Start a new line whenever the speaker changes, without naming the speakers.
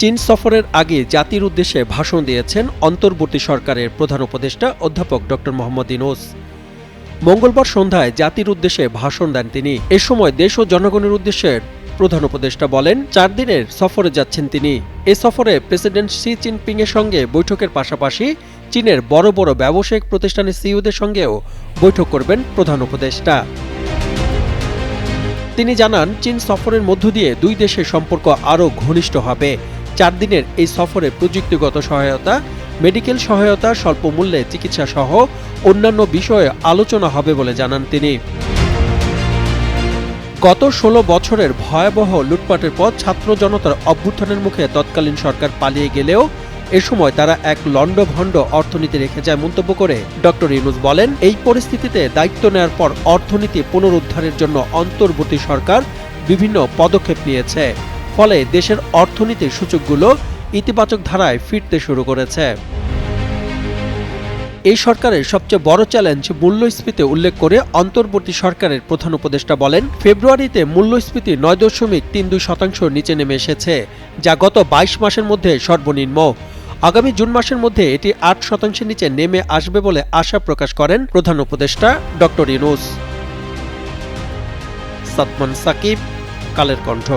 চীন সফরের আগে জাতির উদ্দেশ্যে ভাষণ দিয়েছেন অন্তর্বর্তী সরকারের প্রধান উপদেষ্টা অধ্যাপক ড. মোহাম্মদ ইনোস মঙ্গলবার সন্ধ্যায় জাতির উদ্দেশ্যে ভাষণ দেন তিনি। এ সময় দেশ ও জনগণের উদ্দেশ্যে প্রধান উপদেষ্টা বলেন, চার দিনের সফরে যাচ্ছেন তিনি। এ সফরে প্রেসিডেন্ট শি জিনপিং এর সঙ্গে বৈঠকের পাশাপাশি চীনের বড় বড় ব্যবসায়িক প্রতিষ্ঠানের সিইওদের সঙ্গেও বৈঠক করবেন প্রধান উপদেষ্টা। তিনি জানান, চীন সফরের মধ্য দিয়ে দুই দেশের সম্পর্ক আরও ঘনিষ্ঠ হবে। চার দিনের এই সফরে প্রযুক্তিগত সহায়তা, মেডিকেল সহায়তা, স্বল্প মূল্যে চিকিৎসা সহ অন্যান্য বিষয়ে আলোচনা হবে বলে জানান তিনি। গত ষোলো বছরের ভয়াবহ লুটপাটের পর ছাত্র জনতার অভ্যুত্থানের মুখে তৎকালীন সরকার পালিয়ে গেলেও এ সময় তারা এক লণ্ডভণ্ড অর্থনীতি রেখে যায় মন্তব্য করে ডক্টর ইউনুস বলেন, এই পরিস্থিতিতে দায়িত্ব নেওয়ার পর অর্থনীতি পুনরুদ্ধারের জন্য অন্তর্বর্তী সরকার বিভিন্ন পদক্ষেপ নিয়েছে। ফলে দেশের অর্থনীতির সূচকগুলো ইতিবাচক ধারায় ফিরতে শুরু করেছে। এই সরকারের সবচেয়ে বড় চ্যালেঞ্জ মূল্যস্ফীতি উল্লেখ করে অন্তর্বর্তী সরকারের প্রধান উপদেষ্টা বলেন, ফেব্রুয়ারিতে মূল্যস্ফীতি নয় দশমিক তিন দুই শতাংশ নিচে নেমে এসেছে, যা গত বাইশ মাসের মধ্যে সর্বনিম্ন। আগামী জুন মাসের মধ্যে এটি আট শতাংশের নিচে নেমে আসবে বলে আশা প্রকাশ করেন প্রধান উপদেষ্টা ডক্টর ইনুস সাতমান সাকিব, কালের কণ্ঠ।